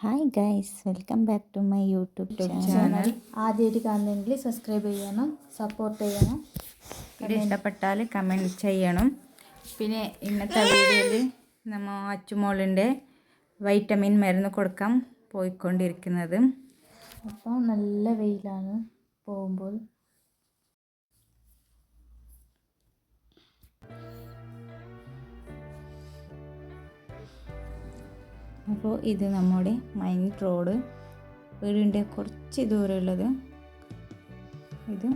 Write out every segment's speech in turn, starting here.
Hi guys welcome back to my YouTube channel ആദ്യമായിട്ട് കാണുന്നെങ്കിൽ subscribe ചെയ്യണം സപ്പോർട്ട് ചെയ്യണം. വീഡിയോ ഇഷ്ടപ്പെട്ടാൽ കമന്റ് ചെയ്യണം. പിന്നെ ഇന്നത്തെ വീഡിയോയിൽ നമ്മൾ അച്ചുമോളിന്റെ വൈറ്റമിൻ മരുന്ന് കൊടുക്കാൻ പോയിക്കൊണ്ടിരിക്കുന്നത്. അപ്പോൾ നല്ല വെയിലാണ് പോകുമ്പോൾ. അപ്പോൾ ഇത് നമ്മുടെ മൈൻ റോഡ് വീടിന്റെ കുറച്ച് ദൂരമുള്ളത്. ഇത്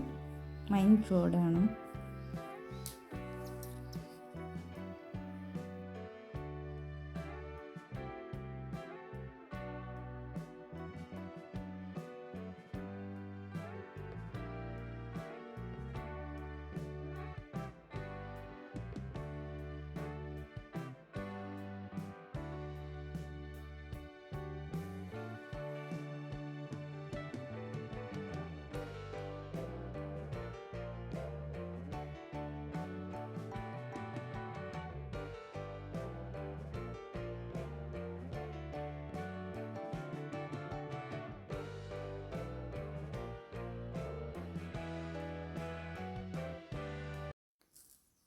മൈൻ റോഡാണ്.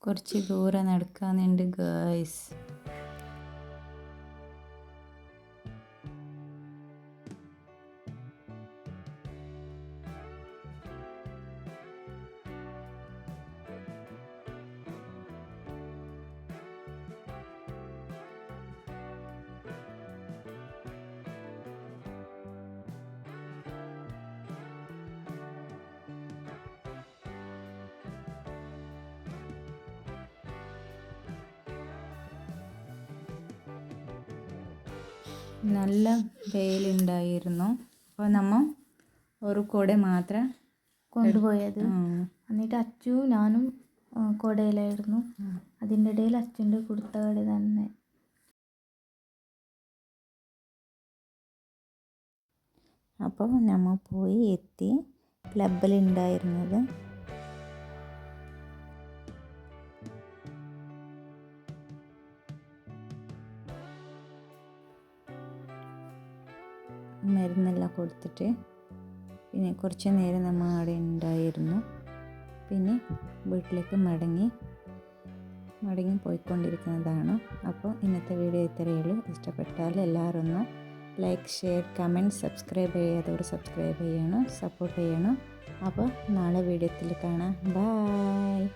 കുറച്ച് ദൂരെ നടക്കാനുണ്ട് ഗായ്സ് നല്ല വെയിലുണ്ടായിരുന്നു. അപ്പോൾ നമ്മൾ ഒരു കുട മാത്രം കൊണ്ടുപോയത്. എന്നിട്ട് അച്ചു ഞാനും കോടയിലായിരുന്നു കുടയിലായിരുന്നു. അതിന്റെ ഇടയിൽ അച്ഛന്റെ കുടുത്ത കട തന്നെ. അപ്പോൾ നമ്മൾ പോയി എത്തി ക്ലബിലുണ്ടായിരുന്നത് മരുന്നെല്ലാം കൊടുത്തിട്ട് പിന്നെ കുറച്ച് നേരം നമ്മൾ അവിടെ ഉണ്ടായിരുന്നു. പിന്നെ വീട്ടിലേക്ക് മടങ്ങി മടങ്ങി പോയിക്കൊണ്ടിരിക്കുന്നതാണ്. അപ്പോൾ ഇന്നത്തെ വീഡിയോ ഇത്രയേ ഉള്ളൂ. ഇഷ്ടപ്പെട്ടാൽ എല്ലാവരും ഒന്ന് ലൈക്ക് ഷെയർ കമന്റ് സബ്സ്ക്രൈബ് ചെയ്യാത്തവർ സബ്സ്ക്രൈബ് ചെയ്യണം സപ്പോർട്ട് ചെയ്യണം. അപ്പോൾ നാളെ വീഡിയോത്തിൽ കാണാം. ബായ്